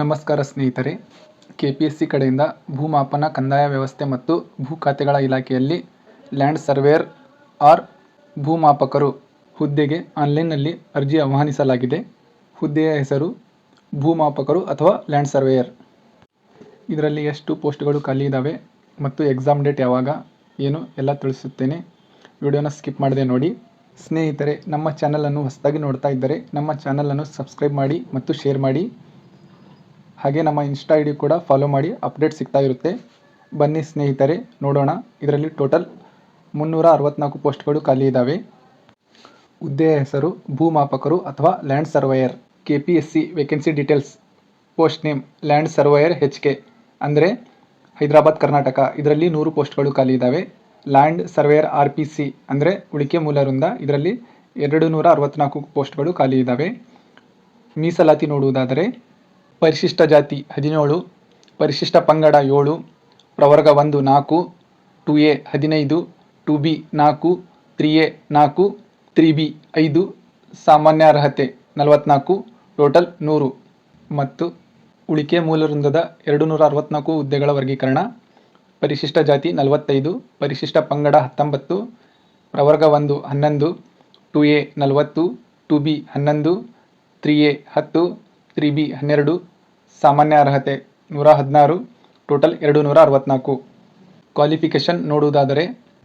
ನಮಸ್ಕಾರ ಸ್ನೇಹಿತರೆ. K P S C ಕಡೆಯಿಂದ ಭೂಮಾಪನ, ಕಂದಾಯ ವ್ಯವಸ್ಥೆ ಮತ್ತು ಭೂ ಖಾತೆಗಳ ಇಲಾಖೆಯಲ್ಲಿ ಲ್ಯಾಂಡ್ ಸರ್ವೇಯರ್ ಆರ್ ಭೂಮಾಪಕರು ಹುದ್ದೆಗೆ ಆನ್ಲೈನ್ನಲ್ಲಿ ಅರ್ಜಿ ಆಹ್ವಾನಿಸಲಾಗಿದೆ. ಹುದ್ದೆಯ ಹೆಸರು ಭೂಮಾಪಕರು ಅಥವಾ ಲ್ಯಾಂಡ್ ಸರ್ವೇಯರ್. ಇದರಲ್ಲಿ ಎಷ್ಟು ಪೋಸ್ಟ್ಗಳು ಖಾಲಿ ಇದ್ದಾವೆ ಮತ್ತು ಎಕ್ಸಾಮ್ ಡೇಟ್ ಯಾವಾಗ ಏನು ಎಲ್ಲ ತಿಳಿಸುತ್ತೇನೆ. ವಿಡಿಯೋನ ಸ್ಕಿಪ್ ಮಾಡದೆ ನೋಡಿ. ಸ್ನೇಹಿತರೆ, ನಮ್ಮ ಚಾನಲನ್ನು ಹೊಸದಾಗಿ ನೋಡ್ತಾ ಇದ್ದರೆ ನಮ್ಮ ಚಾನಲನ್ನು ಸಬ್ಸ್ಕ್ರೈಬ್ ಮಾಡಿ ಮತ್ತು ಶೇರ್ ಮಾಡಿ. ಹಾಗೆ ನಮ್ಮ ಇನ್ಸ್ಟಾ ಐ ಡಿ ಕೂಡ ಫಾಲೋ ಮಾಡಿ ಅಪ್ಡೇಟ್ ಸಿಗ್ತಾ ಇರುತ್ತೆ. ಬನ್ನಿ ಸ್ನೇಹಿತರೆ, ನೋಡೋಣ. ಇದರಲ್ಲಿ ಟೋಟಲ್ ಮುನ್ನೂರ ಅರವತ್ತ್ನಾಲ್ಕು ಪೋಸ್ಟ್ಗಳು ಖಾಲಿ ಇದ್ದಾವೆ ಹುದ್ದೆಯ ಹೆಸರು, ಭೂಮಾಪಕರು ಅಥವಾ land surveyor K P S C vacancy details post name land surveyor H K ಅಂದರೆ ಹೈದರಾಬಾದ್, ಕರ್ನಾಟಕ. ಇದರಲ್ಲಿ ನೂರು ಪೋಸ್ಟ್ಗಳು ಖಾಲಿ ಇದ್ದಾವೆ land surveyor R P C ಅಂದರೆ ಉಳಿಕೆ ಮೂಲ ವೃಂದ ಇದರಲ್ಲಿ ಎರಡು ನೂರ ಅರವತ್ತ್ನಾಲ್ಕು ಪೋಸ್ಟ್ಗಳು ಖಾಲಿ ಇದ್ದಾವೆ ಮೀಸಲಾತಿ ನೋಡುವುದಾದರೆ ಪರಿಶಿಷ್ಟ ಜಾತಿ ಹದಿನೇಳು, ಪರಿಶಿಷ್ಟ ಪಂಗಡ ಏಳು, ಪ್ರವರ್ಗ ಒಂದು ನಾಲ್ಕು ಟು ಎ ಹದಿನೈದು ಟು ಬಿ ನಾಲ್ಕು ತ್ರೀ ಎ ನಾಲ್ಕು ತ್ರೀ ಬಿ ಐದು, ಸಾಮಾನ್ಯ ಅರ್ಹತೆ ನಲವತ್ನಾಲ್ಕು, ಟೋಟಲ್ ನೂರು. ಮತ್ತು ಉಳಿಕೆ ಮೂಲ ವೃಂದದ ಎರಡು ನೂರ ಅರವತ್ನಾಲ್ಕು ಹುದ್ದೆಗಳ ವರ್ಗೀಕರಣ, ಪರಿಶಿಷ್ಟ ಜಾತಿ ನಲವತ್ತೈದು, ಪರಿಶಿಷ್ಟ ಪಂಗಡ ಹತ್ತೊಂಬತ್ತು, ಪ್ರವರ್ಗ ಒಂದು ಹನ್ನೊಂದು ಟು ಎ ನಲವತ್ತು ಟು ಬಿ ಹನ್ನೊಂದು ತ್ರೀ ಎ ಹತ್ತು ತ್ರೀ ಬಿ ಹನ್ನೆರಡು, ಸಾಮಾನ್ಯ ಅರ್ಹತೆ ನೂರ ಹದಿನಾರು, ಟೋಟಲ್ ಎರಡು ನೂರ ಅರವತ್ತ್ನಾಲ್ಕು ಕ್ವಾಲಿಫಿಕೇಷನ್ ನೋಡುವುದಾದರೆ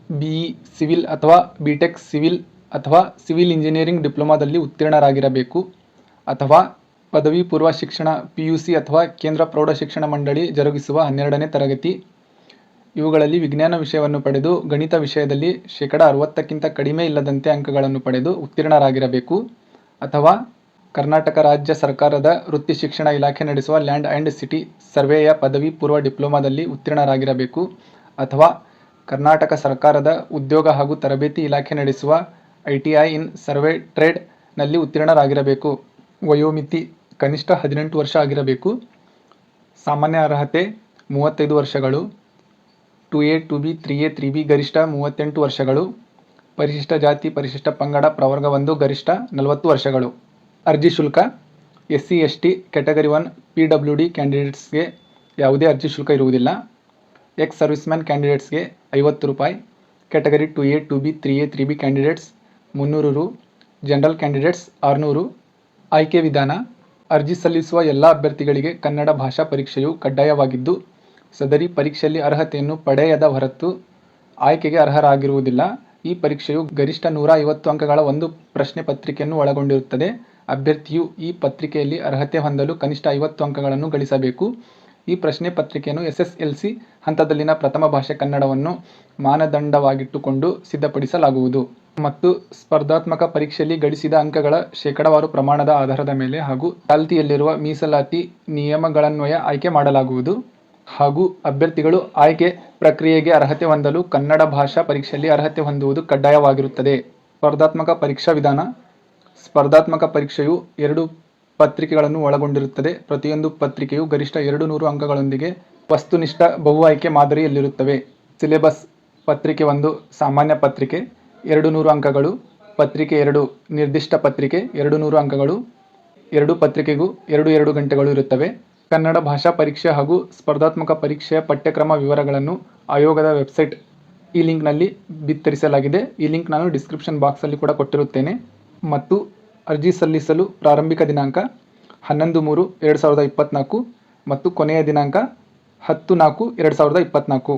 ಬಿ ಇ ಸಿವಿಲ್ ಅಥವಾ ಬಿ ಟೆಕ್ ಸಿವಿಲ್ ಅಥವಾ ಸಿವಿಲ್ ಇಂಜಿನಿಯರಿಂಗ್ ಡಿಪ್ಲೊಮಾದಲ್ಲಿ ಉತ್ತೀರ್ಣರಾಗಿರಬೇಕು ಅಥವಾ ಪದವಿ ಪೂರ್ವ ಶಿಕ್ಷಣ ಪಿ ಯು ಸಿ ಅಥವಾ ಕೇಂದ್ರ ಪ್ರೌಢಶಿಕ್ಷಣ ಮಂಡಳಿ ಜರುಗಿಸುವ ಹನ್ನೆರಡನೇ ತರಗತಿ. ಇವುಗಳಲ್ಲಿ ವಿಜ್ಞಾನ ವಿಷಯವನ್ನು ಪಡೆದು ಗಣಿತ ವಿಷಯದಲ್ಲಿ ಶೇಕಡ ಅರವತ್ತಕ್ಕಿಂತ ಕಡಿಮೆ ಇಲ್ಲದಂತೆ ಅಂಕಗಳನ್ನು ಪಡೆದು ಉತ್ತೀರ್ಣರಾಗಿರಬೇಕು ಅಥವಾ ಕರ್ನಾಟಕ ರಾಜ್ಯ ಸರ್ಕಾರದ ವೃತ್ತಿ ಶಿಕ್ಷಣ ಇಲಾಖೆ ನಡೆಸುವ ಲ್ಯಾಂಡ್ ಆ್ಯಂಡ್ ಸಿಟಿ ಸರ್ವೆಯ ಪದವಿ ಪೂರ್ವ ಡಿಪ್ಲೊಮಾದಲ್ಲಿ ಉತ್ತೀರ್ಣರಾಗಿರಬೇಕು ಅಥವಾ ಕರ್ನಾಟಕ ಸರ್ಕಾರದ ಉದ್ಯೋಗ ಹಾಗೂ ತರಬೇತಿ ಇಲಾಖೆ ನಡೆಸುವ I T I in survey ಟ್ರೇಡ್ನಲ್ಲಿ ಉತ್ತೀರ್ಣರಾಗಿರಬೇಕು. ವಯೋಮಿತಿ ಕನಿಷ್ಠ ಹದಿನೆಂಟು ವರ್ಷ ಆಗಿರಬೇಕು. ಸಾಮಾನ್ಯ ಅರ್ಹತೆ ಮೂವತ್ತೈದು ವರ್ಷಗಳು. Two A, two B, three A, three B ಗರಿಷ್ಠ ಮೂವತ್ತೆಂಟು ವರ್ಷಗಳು. ಪರಿಶಿಷ್ಟ ಜಾತಿ, ಪರಿಶಿಷ್ಟ ಪಂಗಡ ಪ್ರವರ್ಗ ಒಂದು ಗರಿಷ್ಠ ನಲವತ್ತು ವರ್ಷಗಳು. ಅರ್ಜಿ ಶುಲ್ಕ, S C, S T, category one, P W D ಕ್ಯಾಂಡಿಡೇಟ್ಸ್ಗೆ ಯಾವುದೇ ಅರ್ಜಿ ಶುಲ್ಕ ಇರುವುದಿಲ್ಲ. ಎಕ್ಸ್ ಸರ್ವಿಸ್ಮ್ಯಾನ್ ಕ್ಯಾಂಡಿಡೇಟ್ಸ್ಗೆ ಐವತ್ತು ರೂಪಾಯಿ, category two A, two B, three A, three B candidates ಮುನ್ನೂರು ರು, ಜನರಲ್ ಕ್ಯಾಂಡಿಡೇಟ್ಸ್ ಆರುನೂರು ಆಯ್ಕೆ ವಿಧಾನ, ಅರ್ಜಿ ಸಲ್ಲಿಸುವ ಎಲ್ಲ ಅಭ್ಯರ್ಥಿಗಳಿಗೆ ಕನ್ನಡ ಭಾಷಾ ಪರೀಕ್ಷೆಯು ಕಡ್ಡಾಯವಾಗಿದ್ದು, ಸದರಿ ಪರೀಕ್ಷೆಯಲ್ಲಿ ಅರ್ಹತೆಯನ್ನು ಪಡೆಯದ ಹೊರತು ಆಯ್ಕೆಗೆ ಅರ್ಹರಾಗಿರುವುದಿಲ್ಲ. ಈ ಪರೀಕ್ಷೆಯು ಗರಿಷ್ಠ ನೂರ ಐವತ್ತು ಅಂಕಗಳ ಒಂದು ಪ್ರಶ್ನೆ ಪತ್ರಿಕೆಯನ್ನು ಒಳಗೊಂಡಿರುತ್ತದೆ. ಅಭ್ಯರ್ಥಿಯು ಈ ಪತ್ರಿಕೆಯಲ್ಲಿ ಅರ್ಹತೆ ಹೊಂದಲು ಕನಿಷ್ಠ ಐವತ್ತು ಅಂಕಗಳನ್ನು ಗಳಿಸಬೇಕು. ಈ ಪ್ರಶ್ನೆ ಪತ್ರಿಕೆಯನ್ನು ಎಸ್ ಎಸ್ ಎಲ್ ಸಿ ಹಂತದಲ್ಲಿನ ಪ್ರಥಮ ಭಾಷೆ ಕನ್ನಡವನ್ನು ಮಾನದಂಡವಾಗಿಟ್ಟುಕೊಂಡು ಸಿದ್ಧಪಡಿಸಲಾಗುವುದು. ಮತ್ತು ಸ್ಪರ್ಧಾತ್ಮಕ ಪರೀಕ್ಷೆಯಲ್ಲಿ ಗಳಿಸಿದ ಅಂಕಗಳ ಶೇಕಡಾವಾರು ಪ್ರಮಾಣದ ಆಧಾರದ ಮೇಲೆ ಹಾಗೂ ಚಾಲ್ತಿಯಲ್ಲಿರುವ ಮೀಸಲಾತಿ ನಿಯಮಗಳನ್ವಯ ಆಯ್ಕೆ ಮಾಡಲಾಗುವುದು. ಹಾಗೂ ಅಭ್ಯರ್ಥಿಗಳು ಆಯ್ಕೆ ಪ್ರಕ್ರಿಯೆಗೆ ಅರ್ಹತೆ ಹೊಂದಲು ಕನ್ನಡ ಭಾಷಾ ಪರೀಕ್ಷೆಯಲ್ಲಿ ಅರ್ಹತೆ ಹೊಂದುವುದು ಕಡ್ಡಾಯವಾಗಿರುತ್ತದೆ. ಸ್ಪರ್ಧಾತ್ಮಕ ಪರೀಕ್ಷಾ ವಿಧಾನ ಸ್ಪರ್ಧಾತ್ಮಕ ಪರೀಕ್ಷೆಯು ಎರಡು ಪತ್ರಿಕೆಗಳನ್ನು ಒಳಗೊಂಡಿರುತ್ತದೆ. ಪ್ರತಿಯೊಂದು ಪತ್ರಿಕೆಯು ಗರಿಷ್ಠ ಎರಡು ನೂರು ಅಂಕಗಳೊಂದಿಗೆ ವಸ್ತುನಿಷ್ಠ ಬಹು ಆಯ್ಕೆ ಮಾದರಿಯಲ್ಲಿರುತ್ತವೆ. ಸಿಲೆಬಸ್ ಪತ್ರಿಕೆ ಒಂದು ಸಾಮಾನ್ಯ ಪತ್ರಿಕೆ, ಎರಡು ನೂರು ಅಂಕಗಳು, ಪತ್ರಿಕೆ ಎರಡು ನಿರ್ದಿಷ್ಟ ಪತ್ರಿಕೆ, ಎರಡು ನೂರು ಅಂಕಗಳು, ಎರಡು ಪತ್ರಿಕೆಗೂ ಎರಡು ಎರಡು ಗಂಟೆಗಳು ಇರುತ್ತವೆ. ಕನ್ನಡ ಭಾಷಾ ಪರೀಕ್ಷೆ ಹಾಗೂ ಸ್ಪರ್ಧಾತ್ಮಕ ಪರೀಕ್ಷೆಯ ಪಠ್ಯಕ್ರಮ ವಿವರಗಳನ್ನು ಆಯೋಗದ ವೆಬ್ಸೈಟ್ ಈ ಲಿಂಕ್ನಲ್ಲಿ ಬಿತ್ತರಿಸಲಾಗಿದೆ. ಈ ಲಿಂಕ್ ನಾನು ಡಿಸ್ಕ್ರಿಪ್ಷನ್ ಬಾಕ್ಸಲ್ಲಿ ಕೂಡ ಕೊಟ್ಟಿರುತ್ತೇನೆ. ಮತ್ತು ಅರ್ಜಿ ಸಲ್ಲಿಸಲು ಪ್ರಾರಂಭಿಕ ದಿನಾಂಕ ಹನ್ನೊಂದು ಮೂರು ಎರಡು ಸಾವಿರದ ಇಪ್ಪತ್ತ್ನಾಲ್ಕು ಮತ್ತು ಕೊನೆಯ ದಿನಾಂಕ ಹತ್ತು ನಾಲ್ಕು ಎರಡು ಸಾವಿರದ ಇಪ್ಪತ್ತ್ನಾಲ್ಕು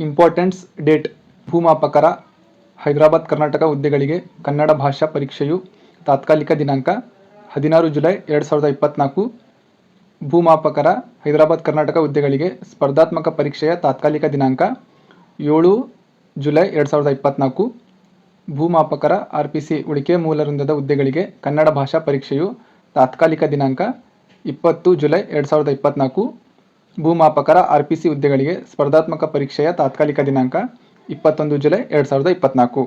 ಇಂಪಾರ್ಟೆಂಟ್ಸ್ ಡೇಟ್ ಭೂಮಾಪಕರ, ಹೈದರಾಬಾದ್, ಕರ್ನಾಟಕ ಹುದ್ದೆಗಳಿಗೆ ಕನ್ನಡ ಭಾಷಾ ಪರೀಕ್ಷೆಯು ತಾತ್ಕಾಲಿಕ ದಿನಾಂಕ ಹದಿನಾರು ಜುಲೈ ಎರಡು ಸಾವಿರದ ಇಪ್ಪತ್ತ್ನಾಲ್ಕು ಭೂಮಾಪಕರ, ಹೈದರಾಬಾದ್, ಕರ್ನಾಟಕ ಹುದ್ದೆಗಳಿಗೆ ಸ್ಪರ್ಧಾತ್ಮಕ ಪರೀಕ್ಷೆಯ ತಾತ್ಕಾಲಿಕ ದಿನಾಂಕ ಏಳು ಜುಲೈ ಎರಡು ಸಾವಿರದ ಇಪ್ಪತ್ತ್ನಾಲ್ಕು ಭೂಮಾಪಕರ ಆರ್ಪಿಸಿ ಉಳಿಕೆ ಮೂಲ ವೃಂದದ ಹುದ್ದೆಗಳಿಗೆ ಕನ್ನಡ ಭಾಷಾ ಪರೀಕ್ಷೆಯು ತಾತ್ಕಾಲಿಕ ದಿನಾಂಕ ಇಪ್ಪತ್ತು ಜುಲೈ ಎರಡು ಸಾವಿರದ ಇಪ್ಪತ್ತ್ನಾಲ್ಕು ಭೂಮಾಪಕರ ಆರ್ಪಿಸಿ ಹುದ್ದೆಗಳಿಗೆ ಸ್ಪರ್ಧಾತ್ಮಕ ಪರೀಕ್ಷೆಯ ತಾತ್ಕಾಲಿಕ ದಿನಾಂಕ ಇಪ್ಪತ್ತೊಂದು ಜುಲೈ ಎರಡು ಸಾವಿರದ ಇಪ್ಪತ್ತ್ನಾಲ್ಕು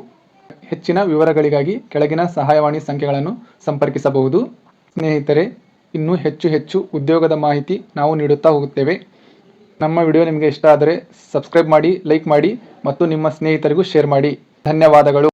ಹೆಚ್ಚಿನ ವಿವರಗಳಿಗಾಗಿ ಕೆಳಗಿನ ಸಹಾಯವಾಣಿ ಸಂಖ್ಯೆಗಳನ್ನು ಸಂಪರ್ಕಿಸಬಹುದು. ಸ್ನೇಹಿತರೆ, ಇನ್ನೂ ಹೆಚ್ಚು ಹೆಚ್ಚು ಉದ್ಯೋಗದ ಮಾಹಿತಿ ನಾವು ನೀಡುತ್ತಾ ಹೋಗುತ್ತೇವೆ. ನಮ್ಮ ವಿಡಿಯೋ ನಿಮಗೆ ಇಷ್ಟ ಆದರೆ ಸಬ್ಸ್ಕ್ರೈಬ್ ಮಾಡಿ, ಲೈಕ್ ಮಾಡಿ ಮತ್ತು ನಿಮ್ಮ ಸ್ನೇಹಿತರಿಗೂ ಶೇರ್ ಮಾಡಿ. ಧನ್ಯವಾದಗಳು.